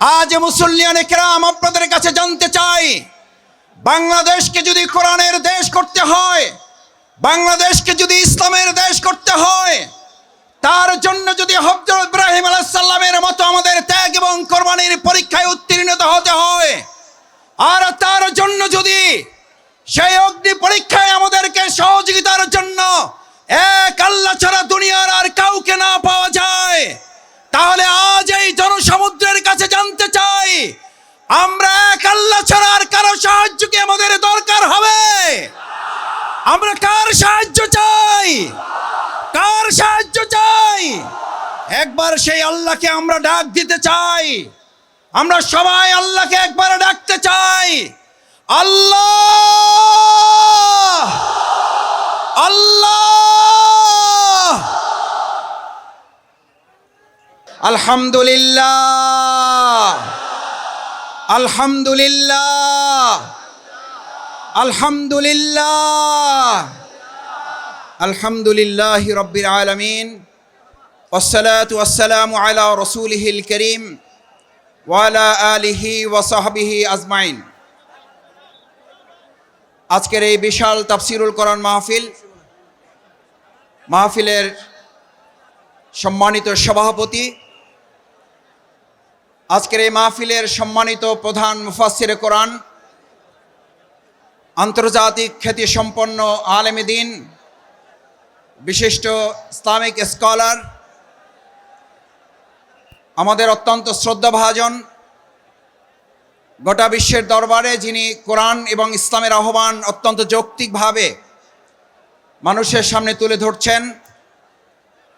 আজ মুসল্লিয়ান কেরাম আপনাদের কাছে জানতে চাই, বাংলাদেশকে যদি কোরআনের দেশ করতে হয়, বাংলাদেশকে যদি ইসলামের দেশ করতে হয়, তার জন্য যদি হজরত ইব্রাহিম আলাইসাল্লামের মতো আমাদের ত্যাগ এবং কোরবানির পরীক্ষায় উত্তীর্ণ হতে হয়, আর তার জন্য যদি সেই অগ্নি পরীক্ষায় আমাদেরকে সহযোগিতার জন্য এক আল্লাহ ছাড়া দুনিয়ার আর কাউকে না পাওয়া যায়, তাহলে আমরা এক আল্লাহ ছাড়া আর কারও সাহায্য কি আমাদের দরকার হবে? আমরা কার সাহায্য চাই? কার সাহায্য চাই? একবার সেই আল্লাহকে আমরা ডাক দিতে চাই। আমরা সবাই আল্লাহকে একবার ডাকতে চাই। আল্লাহ! আল্লাহ! আলহামদুলিল্লাহ! আলহামদুলিল্লাহ আলহামদুলিল্লাহ আলহামদুলিল্লাহ রব্বিল আলমিন والصلاة والسلام على رسوله الكريم ওয়ালা আলিহি ওয়াসাহবিহি আজমাইন আজকের এই বিশাল তাফসিরুল কোরআন মাহফিল মাহফিলের সম্মানিত সভাপতি আজকের এই মাহফিলের সম্মানিত প্রধান মুফাসির কোরআন, আন্তর্জাতিক খ্যাতিসম্পন্ন আলেম দিন, বিশিষ্ট ইসলামিক স্কলার, আমাদের অত্যন্ত শ্রদ্ধাভাজন গোটা বিশ্বের দরবারে যিনি কোরআন এবং ইসলামের আহ্বান অত্যন্ত যৌক্তিকভাবে মানুষের সামনে তুলে ধরছেন,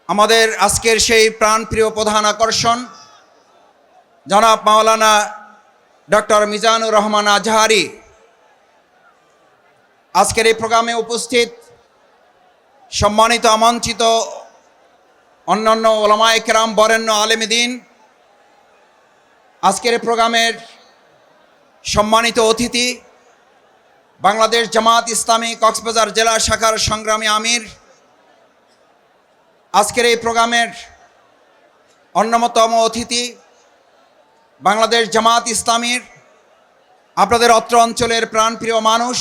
আমাদের আজকের সেই প্রাণপ্রিয় প্রধান আকর্ষণ জনাব মাওলানা ডক্টর মিজানুর রহমান আজহারি, আজকের এই প্রোগ্রামে উপস্থিত সম্মানিত, আমন্ত্রিত অন্যান্য ওলামা একরাম বরেণ্য আলেমদিন আজকের এই প্রোগ্রামের সম্মানিত অতিথি বাংলাদেশ জামাত ইসলামী কক্সবাজার জেলা শাখার সংগ্রামী আমির। আজকের এই প্রোগ্রামের অন্যতম অতিথি বাংলাদেশ জামাত ইসলামীর আপনাদের অত্র অঞ্চলের প্রাণপ্রিয় মানুষ,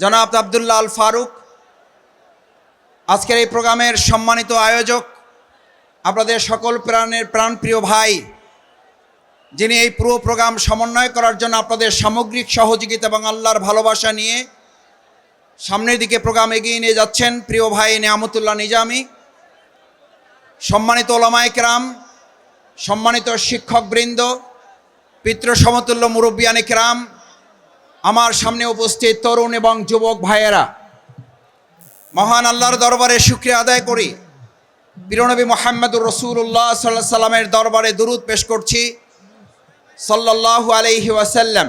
জনাব আবদুল্লাহ আল ফারুক। আজকের এই প্রোগ্রামের সম্মানিত আয়োজক আপনাদের সকল প্রাণের প্রাণপ্রিয় ভাই, যিনি এই পুরো প্রোগ্রাম সমন্বয় করার জন্য আপনাদের সামগ্রিক সহযোগিতা এবং আল্লাহর ভালোবাসা নিয়ে সামনের দিকে প্রোগ্রাম এগিয়ে নিয়ে যাচ্ছেন প্রিয় ভাই নিয়ামতুল্লাহ নিজামি। সম্মানিত ওলামায় কেরাম সম্মানিত শিক্ষকবৃন্দ পিতৃ সমতুল্য মুরব্বিয়ান কেরাম, আমার সামনে উপস্থিত তরুণ এবং যুবক ভাইয়েরা, মহান আল্লাহর দরবারে শুক্রিয়া আদায় করি। বীরনবী মোহাম্মদুর রসুল্লাহ সাল্লাহ সাল্লামের দরবারে দুরুদ পেশ করছি। সাল্লাল্লাহু আলাইহি ওয়াসাল্লাম।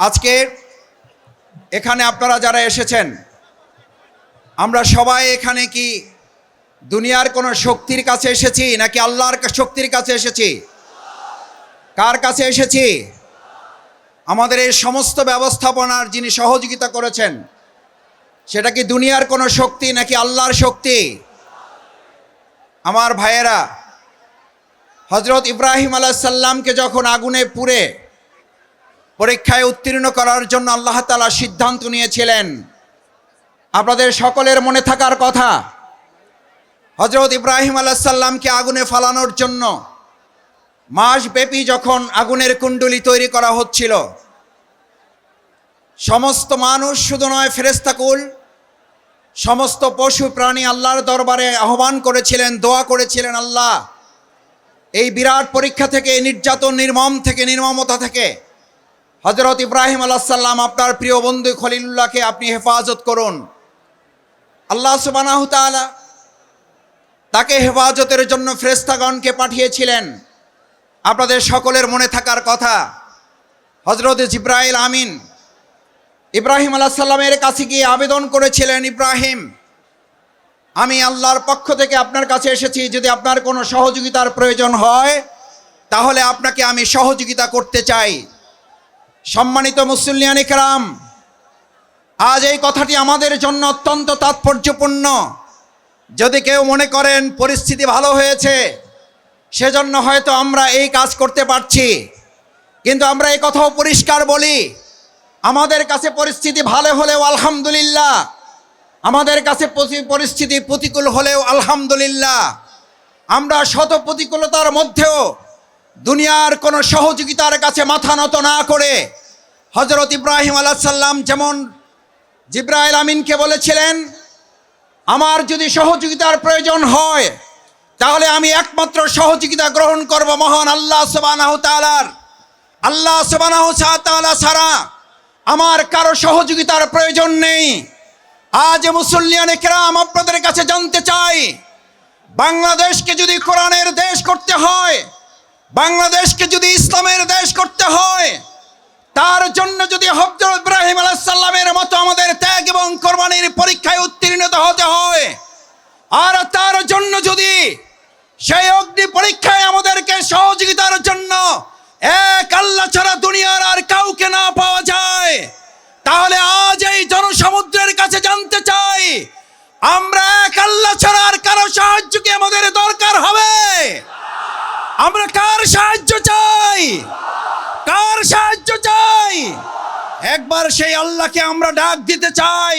আজকে এখানে আপনারা যারা এসেছেন, আমরা সবাই এখানে কি দুনিয়ার কোনো শক্তির কাছে এসেছি নাকি আল্লাহর শক্তির কাছে এসেছি? কার কাছে এসেছি? আমাদের এই সমস্ত ব্যবস্থাপনার যিনি সহযোগিতা করেছেন, সেটা কি দুনিয়ার কোনো শক্তি নাকি আল্লাহর শক্তি? আমার ভাইয়েরা হজরত ইব্রাহিম আলাহিসাল্লামকে যখন আগুনে পুড়ে পরীক্ষায় উত্তীর্ণ করার জন্য আল্লাহ তালা সিদ্ধান্ত নিয়েছিলেন, আপনাদের সকলের মনে থাকার কথা হজরত ইব্রাহিম আলাহিসাল্লামকে আগুনে ফালানোর জন্য মাসব্যাপী যখন আগুনের কুণ্ডলি তৈরি করা হচ্ছিল, সমস্ত মানুষ শুধু নয় ফেরেস্তাকুল সমস্ত পশু প্রাণী আল্লাহর দরবারে আহ্বান করেছিলেন, দোয়া করেছিলেন, আল্লাহ, এই বিরাট পরীক্ষা থেকে, নির্যাতন নির্মম থেকে, নির্মমতা থেকে হজরত ইব্রাহিম আলাহাল্লাম আপনার প্রিয় বন্ধু খলিলুল্লাহকে আপনি হেফাজত করুন। আল্লাহ সুবানাহ তাআলা তাকে হেফাজতের জন্য ফ্রেস্তাগণকে পাঠিয়েছিলেন। আপনাদের সকলের মনে থাকার কথা হজরত জিব্রাইল আমিন ইব্রাহিম আলাহ সাল্লামের কাছে গিয়ে আবেদন করেছিলেন, ইব্রাহিম, আমি আল্লাহর পক্ষ থেকে আপনার কাছে এসেছি, যদি আপনার কোনো সহযোগিতার প্রয়োজন হয়, তাহলে আপনাকে আমি সহযোগিতা করতে চাই। সম্মানিত মুসল্লিয়ান ইকরাম আজ এই কথাটি আমাদের জন্য অত্যন্ত তাৎপর্যপূর্ণ। যদি কেউ মনে করেন পরিস্থিতি ভালো হয়েছে, সেজন্য হয়তো আমরা এই কাজ করতে পারছি। কিন্তু আমরা এই কথাও পরিষ্কার বলি, আমাদের কাছে পরিস্থিতি ভালো হলেও আলহামদুলিল্লাহ, আমাদের কাছে পরিস্থিতি প্রতিকূল হলেও আলহামদুলিল্লাহ। আমরা শত প্রতিকূলতার মধ্যেও দুনিয়ার কোনো সহযোগিতার কাছে মাথা নত না করে হজরত ইব্রাহিম আলাহ সাল্লাম যেমন জিব্রাইল আমিনকে বলেছিলেন আমার যদি সহযোগিতার প্রয়োজন হয়, তাহলে আমি একমাত্র সহযোগিতা গ্রহণ করব মহান আল্লাহ সুবানাহ তালার আল্লাহ সুবানাহ তাআলা ছাড়া আমার কারও সহযোগিতার প্রয়োজন নেই। আজ মুসল্লিয়ানে কেরাম আপনাদের কাছে জানতে চাই, বাংলাদেশকে যদি কোরআনের দেশ করতে হয়, বাংলাদেশকে যদি ইসলামের দেশ করতে হয়, তার জন্য যদি হজরত ইব্রাহিম আলাহ সাল্লামের মতো আমাদের ত্যাগ এবং কোরবানির পরীক্ষায় উত্তীর্ণতা হতে হয়। আর তার জন্য যদি সেই অগ্নি পরীক্ষায় আমাদেরকে সহযোগিতার জন্য এক আল্লাহ ছাড়া দুনিয়ার আর কাউকে না পাওয়া যায়, তাহলে আজ এই জনসমুদ্রের কাছে জানতে চাই, আমরা এক আল্লাহ ছাড়া আর কারও সাহায্য কি আমাদের দরকার হবে? আমরা কার সাহায্য চাই? কার সাহায্য চাই? একবার সেই আল্লাহকে আমরা ডাক দিতে চাই।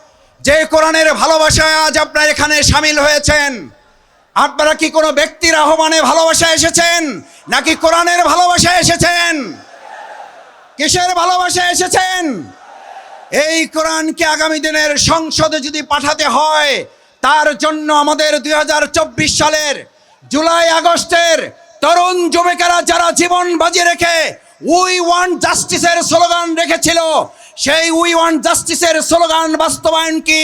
যে কোরআনের ভালোবাসায় আজ আপনারা এখানে সামিল হয়েছেন, আপনারা কি কোনো ব্যক্তির আহ্বানে ভালোবাসা এসেছেন, নাকি কোরআনের ভালোবাসা এসেছেন? কিসের ভালোবাসা এসেছেন? এই কোরআনকে আগামী দিনের সংসদে যদি পাঠাতে হয়, তার জন্য আমাদের দুই হাজার চব্বিশ সালের জুলাই আগস্টের তরুণ যুবকেরা যারা জীবন বাজি রেখে উই ওয়ান্ট জাস্টিসের স্লোগান রেখেছিল সেই উই ওয়ান্ট জাস্টিসের স্লোগান বাস্তবায়ন কি?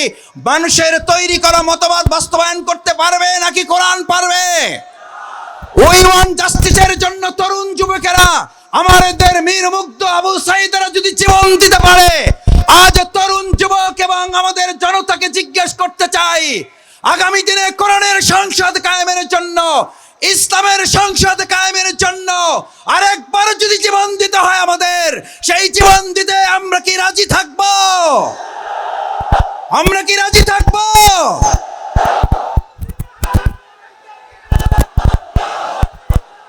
মানুষের তৈরি করা মতবাদ বাস্তবায়ন করতে পারবে নাকি কোরআন পারবে? উই ওয়ান জাস্টিসের জন্য তরুণ যুবকেরা আমাদের মীর মুগ্ধ আবু সাইদারা যদি জীবন দিতে পারে, আজ তরুণ যুবক এবং আমাদের জনতাকে জিজ্ঞেস করতে চাই, আগামী দিনে কোরআনের সংসদ কায়েমের জন্য ইসলামের সংসদ কায়েমের জন্য আরেকবার যদি জীবন দিতে হয় আমাদের, সেই জীবন দিতে আমরা কি রাজি থাকব? আমরা কি রাজি থাকব?